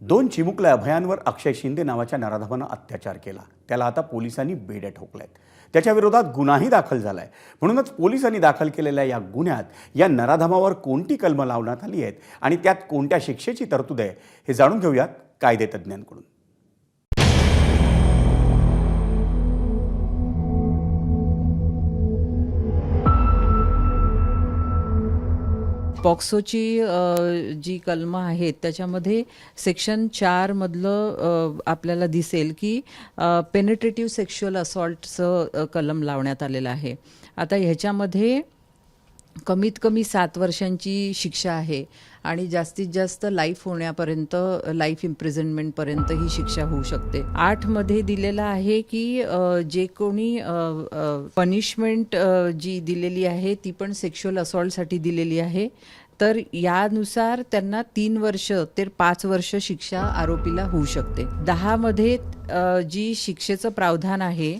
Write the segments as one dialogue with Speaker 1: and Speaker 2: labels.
Speaker 1: दोन चिमुकल्या अभयांवर अक्षय शिंदे नावाच्या नराधमानं अत्याचार केला. त्याला आता पोलिसांनी बेड्या ठोकल्यात. त्याच्या विरोधात गुन्हाही दाखल झालाय. म्हणूनच पोलिसांनी दाखल केलेल्या या गुन्ह्यात या नराधमावर कोणती कलमं लावण्यात आली आहेत आणि त्यात कोणत्या शिक्षेची तरतूद आहे हे जाणून घेऊयात कायदेतज्ञांकडून
Speaker 2: पॉक्सोची जी कलमं आहेत त्याच्यामध्ये सेक्शन चारमधलं आपल्याला दिसेल की पेनेट्रेटिव्ह सेक्शुअल असॉल्टचं कलम लावण्यात आलेलं आहे. आता ह्याच्यामध्ये कमीत कमी सात वर्षांची शिक्षा आहे आणि जास्तीत जास्त लाईफ होण्यापर्यंत लाईफ इम्प्रिझनमेंटपर्यंत ही शिक्षा होऊ शकते. आठमध्ये दिलेलं आहे की जे कोणी पनिशमेंट जी दिलेली आहे ती पण सेक्शुअल असॉल्टसाठी दिलेली आहे. तर यानुसार त्यांना तीन वर्ष ते पाच वर्ष शिक्षा आरोपीला होऊ शकते. दहामध्ये जी शिक्षेचं प्रावधान आहे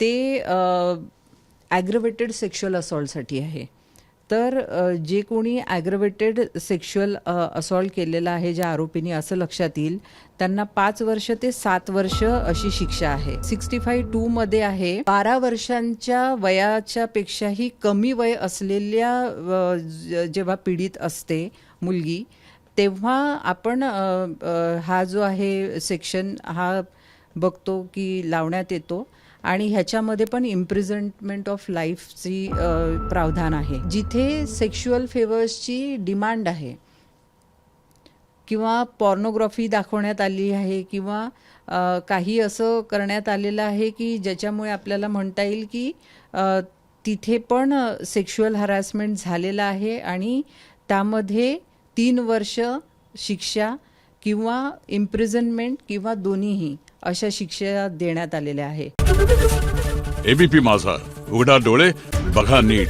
Speaker 2: ते ॲग्रवेटेड सेक्शुअल असॉल्टसाठी आहे. तर जे कोणी ॲग्रवेटेड सेक्शुअल असॉल्ट केलेलं आहे ज्या आरोपींनी असं लक्षात येईल त्यांना पाच वर्ष ते सात वर्ष अशी शिक्षा आहे. सिक्स्टी फाईव्ह टू मध्ये आहे. बारा वर्षांच्या वयाच्या पेक्षाही कमी वय असलेल्या जेव्हा पीडित असते मुलगी तेव्हा आपण हा जो आहे सेक्शन हा बघतो की लावण्यात येतो. आणि ह्याच्यामध्ये पण इम्प्रिझनमेंट ऑफ लाईफची प्रावधान आहे. जिथे सेक्शुअल फेवर्सची डिमांड आहे किंवा पॉर्नोग्राफी दाखवण्यात आली आहे किंवा काही असं करण्यात आलेलं आहे की ज्याच्यामुळे आपल्याला म्हणता येईल की तिथे पण सेक्शुअल हरासमेंट झालेलं आहे आणि त्यामध्ये तीन वर्ष शिक्षा किंवा इम्प्रिझनमेंट किंवा दोन्हीही अशा शिक्षा देण्यात आलेल्या आहे
Speaker 3: एबीपी माझा. उघडा डोळे बघा नीट.